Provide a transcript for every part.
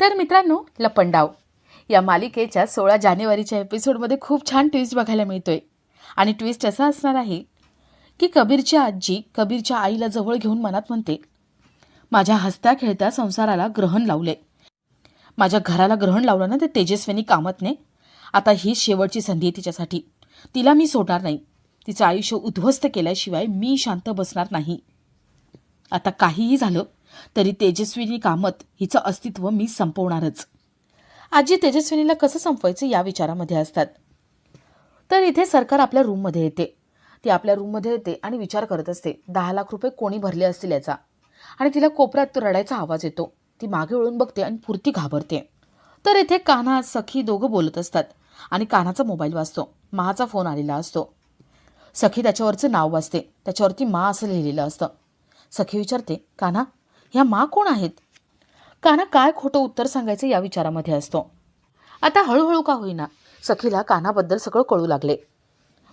तर मित्रांनो लपंडाव. या मालिकेच्या सोळा जानेवारीच्या एपिसोडमध्ये खूप छान ट्विस्ट बघायला मिळतोय. आणि ट्विस्ट असा असणार आहे की कबीरची आजी कबीरच्या आईला जवळ घेऊन मनात म्हणते माझ्या हसत्या खेळत्या संसाराला ग्रहण लावले. माझ्या घराला ग्रहण लावलं ना ते तेजस्विनी कामतने आता ही शेवटची संधी आहे तिच्यासाठी. तिला मी सोडणार नाही. तिचं आयुष्य उद्ध्वस्त केल्याशिवाय मी शांत बसणार नाही. आता काहीही झालं तरी तेजस्विनी कामत हिचं अस्तित्व मी संपवणारच. आजी तेजस्विनीला कसं संपवायचं या विचारामध्ये असतात. तर इथे सरकार आपल्या रूममध्ये येते. ती आपल्या रूममध्ये येते आणि विचार करत असते दहा लाख रुपये कोणी भरले असतील याचा? आणि तिला कोपऱ्यात रडायचा आवाज येतो. ती मागे वळून बघते आणि पुरती घाबरते. तर इथे कान्हा सखी दोघं बोलत असतात आणि कान्हाचा मोबाईल वाजतो. महाचा फोन आलेला असतो. सखी त्याच्यावरचं नाव वाचते त्याच्यावरती मा असं लिहिलेलं असतं. सखी विचारते कान्हा ह्या मा कोण आहेत? काना काय खोटं उत्तर सांगायचं या विचारामध्ये असतो. आता हळूहळू का होईना सखीला कानाबद्दल सगळं कळू लागले.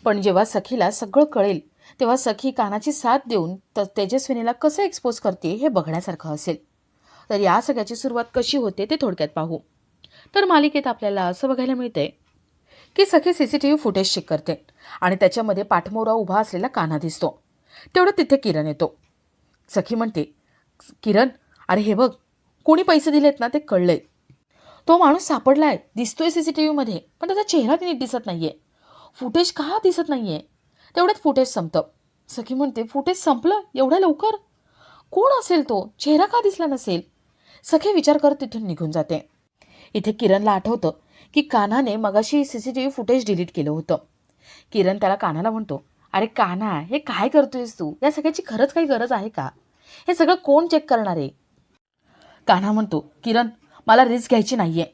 पण जेव्हा सखीला सगळं कळेल तेव्हा सखी कानाची साथ देऊन त तेजस्विनीला कसं एक्सपोज करते हे बघण्यासारखं असेल. तर या सगळ्याची सुरुवात कशी होते ते थोडक्यात पाहू. तर मालिकेत आपल्याला असं बघायला मिळते की Sakhi C C T V footage check करते आणि त्याच्यामध्ये पाठमोरा उभा असलेला कान्हा दिसतो. तेवढं तिथे किरण येतो. सखी म्हणते किरण अरे हे बघ कोणी पैसे दिलेत ना ते कळलंय. तो माणूस सापडला आहे दिसतोय सी सी टी व्हीमध्ये पण त्याचा चेहरा नीट दिसत नाही आहे फुटेज का दिसत नाही आहे तेवढ्यात फुटेज संपतं. सखी म्हणते फुटेज संपलं? एवढ्या लवकर? कोण असेल तो? चेहरा का दिसला नसेल? सखी विचार करत तिथून निघून जाते. इथे किरणला आठवतं की कान्हाने मगाशी C C T V footage delete केलं होतं. किरण त्याला कान्हाला म्हणतो अरे कान्हा हे काय करतोयस तू? या सगळ्याची खरंच काही गरज आहे का? हे सगळं कोण चेक करणार आहे? कान्हा म्हणतो किरण मला रिस्क घ्यायची नाहीये.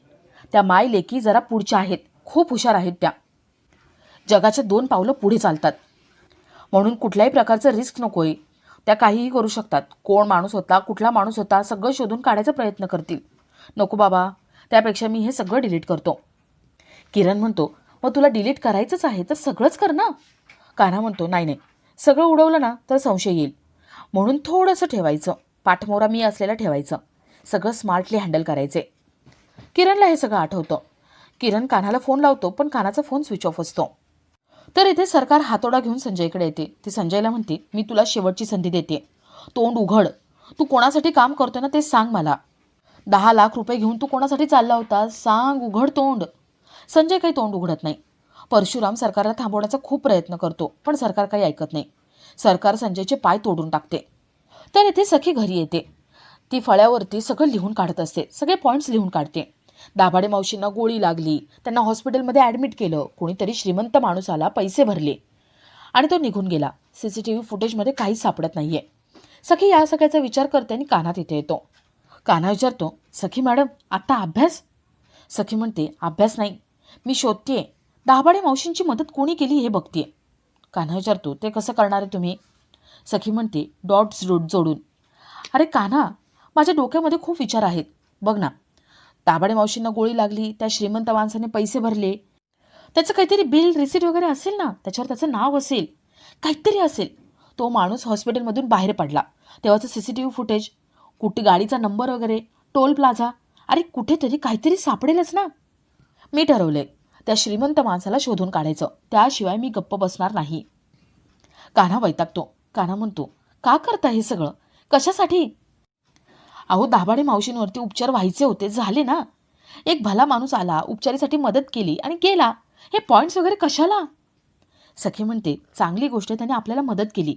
त्या माय लेकी जरा पुढच्या आहेत. खूप हुशार आहेत त्या. जगाच्या दोन पावलं पुढे चालतात. म्हणून कुठल्याही प्रकारचं रिस्क नको आहे त्या काहीही करू शकतात. कोण माणूस होता कुठला माणूस होता सगळं शोधून काढायचा प्रयत्न करतील. नको बाबा. त्यापेक्षा मी हे सगळं डिलीट करतो. किरण म्हणतो मग तुला डिलीट करायचंच आहे तर सगळंच कर ना. कान्हा म्हणतो नाही नाही. सगळं उडवलं ना तर संशय येईल. म्हणून थोडंसं ठेवायचं. पाठमोरा मी असलेलं ठेवायचं. सगळं स्मार्टली हँडल करायचे. किरणला हे सगळं आठवतं. किरण कानाला फोन लावतो पण कानाचा फोन स्विच ऑफ असतो. तर इथे सरकार हातोडा घेऊन संजयकडे येते. ती संजयला म्हणते मी तुला शेवटची संधी देते. तोंड उघड. तू कोणासाठी काम करतोय ना ते सांग मला. दहा लाख रुपये घेऊन तू कोणासाठी चालला होता सांग उघड तोंड. संजय काही तोंड उघडत नाही. परशुराम सरकारला थांबवण्याचा खूप प्रयत्न करतो पण सरकार काही ऐकत नाही. सरकार संजयचे पाय तोडून टाकते. तर येथे सखी घरी येते. ती फळ्यावरती सगळं लिहून काढत असते. सगळे पॉईंट्स लिहून काढते. दाभाडे मावशींना गोळी लागली. त्यांना हॉस्पिटलमध्ये ॲडमिट केलं. कोणीतरी श्रीमंत माणूस आला पैसे भरले. आणि तो निघून गेला. सी सी टी व्ही फुटेजमध्ये काहीच सापडत नाही आहे सखी या सगळ्याचा विचार करते आणि कान्हा तिथे येतो. कान्हा विचारतो सखी मॅडम आत्ता अभ्यास? सखी म्हणते अभ्यास नाही. मी शोधते दाभाडे मावशींची मदत कोणी केली हे बघते कान्हा विचारतो? ते कसं करणार आहे तुम्ही? सखी म्हणते डॉट्स जोडून. अरे कान्हा माझ्या डोक्यामध्ये खूप विचार आहेत. बघ ना ताबाडे मावशींना गोळी लागली त्या श्रीमंत माणसाने पैसे भरले. त्याचं काहीतरी बिल रिसिट वगैरे असेल ना त्याच्यावर त्याचं नाव असेल काहीतरी असेल. तो माणूस हॉस्पिटलमधून बाहेर पडला. तेव्हाचं C C T V footage कुठे गाडीचा नंबर वगैरे टोल प्लाझा अरे कुठेतरी काहीतरी सापडेलच ना. मी ठरवलं आहे त्या श्रीमंत माणसाला शोधून काढायचं. त्याशिवाय मी गप्प बसणार नाही. कान्हा वैतागतो. कान्हा म्हणतो का करता हे सगळं? कशासाठी? अहो दाभाडे मावशींवरती उपचार व्हायचे होते. झाले ना. एक भला माणूस आला. उपचारासाठी मदत केली आणि गेला. हे पॉईंट्स वगैरे कशाला? सखी म्हणते चांगली गोष्ट आहे त्याने आपल्याला मदत केली.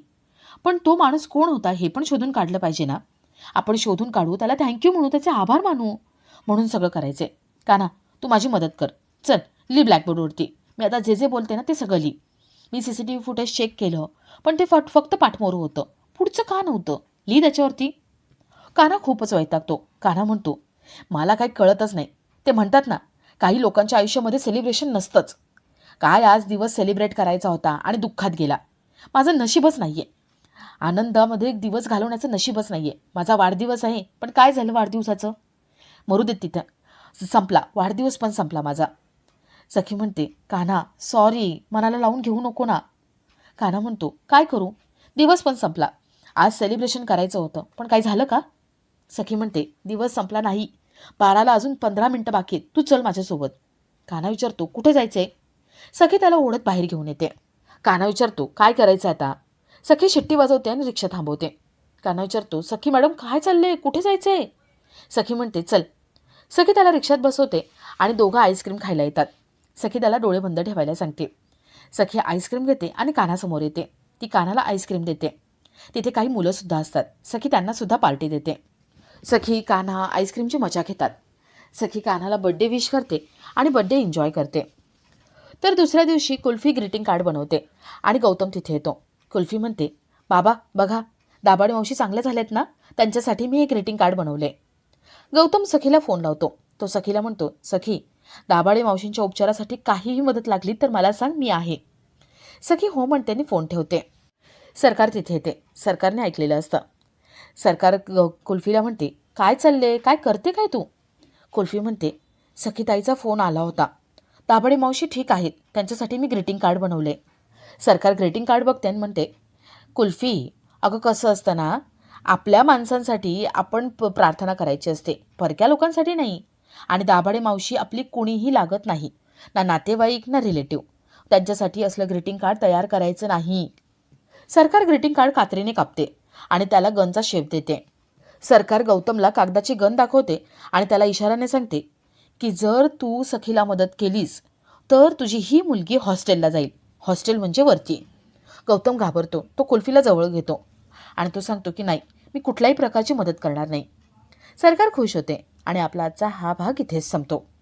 पण तो माणूस कोण होता हे पण शोधून काढलं पाहिजे ना. आपण शोधून काढू त्याला थँक्यू म्हणू त्याचे आभार मानू म्हणून सगळं करायचे. का ना तू माझी मदत कर. चल. ली ब्लॅकबोर्डवरती मी आता जे जे बोलते ना ते सगळं ली. मी C C T V footage check केलं पण ते फट फक्त पाठमोर होतं. पुढचं का नव्हतं? ली त्याच्यावरती. काना खूपच वैतागतो. काना म्हणतो मला काही कळतच नाही. ते म्हणतात ना काही लोकांच्या आयुष्यामध्ये सेलिब्रेशन नसतंच. काय आज दिवस सेलिब्रेट करायचा होता आणि दुःखात गेला. माझं नशीबच नाही आहे आनंदामध्ये एक दिवस घालवण्याचं नशीबच नाही आहे माझा वाढदिवस आहे पण काय झालं वाढदिवसाचं? मरू देत तिथं. संपला. वाढदिवस पण संपला माझा. सखी म्हणते कान्हा सॉरी मनाला लावून घेऊ नको ना. कान्हा म्हणतो काय करू? दिवस पण संपला. आज सेलिब्रेशन करायचं होतं. पण काय झालं का? सखी म्हणते दिवस संपला नाही. बाराला अजून पंधरा मिनटं बाकी आहेत. तू चल माझ्यासोबत. काना विचारतो कुठे जायचंय? सखी त्याला ओढत बाहेर घेऊन येते. काना विचारतो काय करायचं आता? सखी शिट्टी वाजवते आणि रिक्षा थांबवते. काना विचारतो सखी मॅडम काय चाललंय? कुठे जायचंय? सखी म्हणते चल. सखी त्याला रिक्षात बसवते आणि दोघं आईस्क्रीम खायला येतात. सखी त्याला डोळे बंद ठेवायला सांगते. सखी आईस्क्रीम घेते आणि कानासमोर येते. ती कानाला आईस्क्रीम देते. तिथे काही मुलंसुद्धा असतात. सखी त्यांनासुद्धा पार्टी देते. सखी कान्हा आईस्क्रीमची मजा घेतात. सखी कान्हाला बड्डे विश करते आणि बड्डे एन्जॉय करते. तर दुसऱ्या दिवशी कुल्फी ग्रीटिंग कार्ड बनवते आणि गौतम तिथे येतो. कुल्फी म्हणते बाबा बघा दाबाडे मावशी चांगल्या झाल्यात ना? त्यांच्यासाठी मी एक ग्रीटिंग कार्ड बनवले. गौतम सखीला फोन लावतो. तो सखीला म्हणतो सखी दाभाडे मावशींच्या उपचारासाठी काहीही मदत लागली तर मला सांग मी आहे. सखी हो म्हणते आणि फोन ठेवते. सरकार तिथे येते. सरकारने ऐकलेलं असतं. सरकार कुल्फीला म्हणते काय चालले काय करते काय तू? कुल्फी म्हणते सखीताईचा फोन आला होता. दाभाडे मावशी ठीक आहेत. त्यांच्यासाठी मी ग्रीटिंग कार्ड बनवले. सरकार ग्रीटिंग कार्ड बघते आणि म्हणते कुल्फी अगं कसं असतं ना आपल्या माणसांसाठी आपण प्रार्थना करायची असते. परक्या लोकांसाठी नाही. आणि दाभाडे मावशी आपली कुणीही लागत नाही. ना नातेवाईक ना रिलेटिव्ह त्यांच्यासाठी असलं ग्रीटिंग कार्ड तयार करायचं नाही. सरकार ग्रीटिंग कार्ड कात्रीने कापते आणि त्याला गनचा शेप देते. सरकार गौतमला कागदाची गन दाखवते आणि त्याला इशाराने सांगते की जर तू सखीला मदत केलीस तर तुझी ही मुलगी हॉस्टेलला जाईल. हॉस्टेल म्हणजे वरती. गौतम घाबरतो. तो कुल्फीला जवळ घेतो आणि तो सांगतो की नाही मी कुठल्याही प्रकारची मदत करणार नाही. सरकार खुश होते. आणि आपला आजचा हा भाग इथेच संपतो.